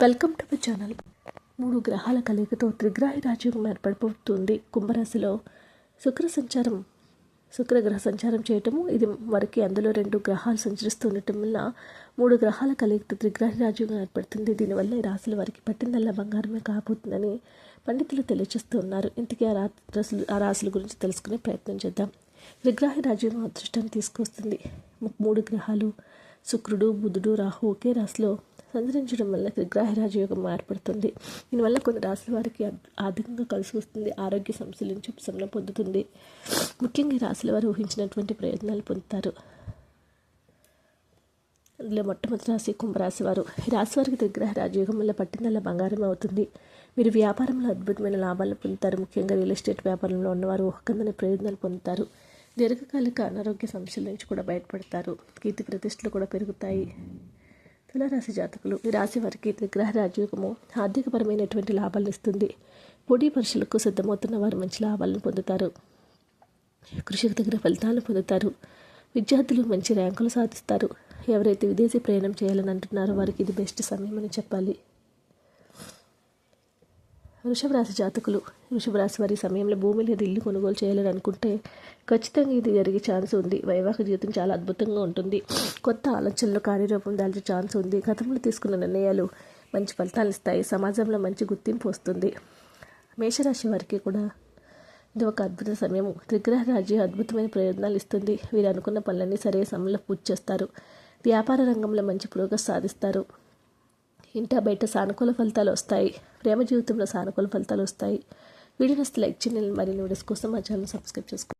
Welcome to my channel. మూడు గ్రహాల కలయికతో త్రిగ్రాహి రాజ్యం ఏర్పడిపోతుంది కుంభరాశిలో. శుక్ర సంచారం శుక్రగ్రహ సంచారం చేయటము ఇది వారికి అందులో రెండు గ్రహాలు సంచరిస్తుండటం వల్ల మూడు గ్రహాల కలయికతో త్రిగ్రాహి రాజ్యంగా ఏర్పడుతుంది. దీనివల్ల ఈ రాశుల వారికి పట్టిందల్లా బంగారమే కాబోతుందని పండితులు తెలియజేస్తూ ఉన్నారు. ఇంతకీ ఆ రాశులు ఆ రాశుల గురించి తెలుసుకునే ప్రయత్నం చేద్దాం. త్రిగ్రాహి రాజ్యం అదృష్టాన్ని తీసుకొస్తుంది. మూడు గ్రహాలు శుక్రుడు బుధుడు రాహు ఒకే రాశిలో సంచరించడం వల్ల త్రిగ్రాహ రాజయోగం ఏర్పడుతుంది. దీనివల్ల కొన్ని రాశుల వారికి ఆర్థికంగా కలిసి వస్తుంది. ఆరోగ్య సమస్యల నుంచి ఉపశమనం పొందుతుంది. ముఖ్యంగా ఈ వారు ఊహించినటువంటి ప్రయోజనాలు పొందుతారు. అందులో మొట్టమొదటి రాశి కుంభరాశి వారు. ఈ రాశి వారికి త్రిగ్రహ రాజయోగం వల్ల పట్టిందల్లా బంగారం అవుతుంది. మీరు వ్యాపారంలో అద్భుతమైన లాభాలు పొందుతారు. ముఖ్యంగా రియల్ ఎస్టేట్ వ్యాపారంలో ఉన్నవారు ఒకందని ప్రయోజనాలు పొందుతారు. దీర్ఘకాలిక అనారోగ్య సమస్యల నుంచి కూడా బయటపడతారు. కీర్తి ప్రతిష్టలు కూడా పెరుగుతాయి. తులారాశి జాతకులు ఈ రాశి వారికి గ్రహ రాజయోగము ఆర్థికపరమైనటువంటి లాభాలను ఇస్తుంది. పోటీ పరీక్షలకు సిద్ధమవుతున్న వారు మంచి లాభాలను పొందుతారు. కృషికి తగిన ఫలితాలను పొందుతారు. విద్యార్థులు మంచి ర్యాంకులు సాధిస్తారు. ఎవరైతే విదేశీ ప్రయాణం చేయాలని అంటున్నారో వారికి ఇది బెస్ట్ సమయం అని చెప్పాలి. వృషభరాశి జాతకులు. వృషభరాశి వారి సమయంలో భూమి లేదా ఇల్లు కొనుగోలు చేయాలని అనుకుంటే ఖచ్చితంగా ఇది జరిగే ఛాన్స్ ఉంది. వైవాహిక జీవితం చాలా అద్భుతంగా ఉంటుంది. కొత్త ఆలోచనలు కార్యరూపం దాల్చే ఛాన్స్ ఉంది. గతంలో తీసుకున్న నిర్ణయాలు మంచి ఫలితాలు ఇస్తాయి. సమాజంలో మంచి గుర్తింపు వస్తుంది. మేషరాశి వారికి కూడా ఇది ఒక అద్భుత సమయం త్రిగ్రహ రాజ్యం అద్భుతమైన ప్రయోజనాలు ఇస్తుంది. వీరు అనుకున్న పనులన్నీ సరే సమయంలో పూర్తి చేస్తారు. వ్యాపార రంగంలో మంచి పురోగతి సాధిస్తారు. ఇంట బయట సానుకూల ఫలితాలు వస్తాయి. ప్రేమ జీవితంలో సానుకూల ఫలితాలు వస్తాయి. వీడియోని లైక్ చేయండి. మరిన్ని వీడియోస్ కోసం మా ఛానల్ సబ్స్క్రైబ్ చేసుకోండి.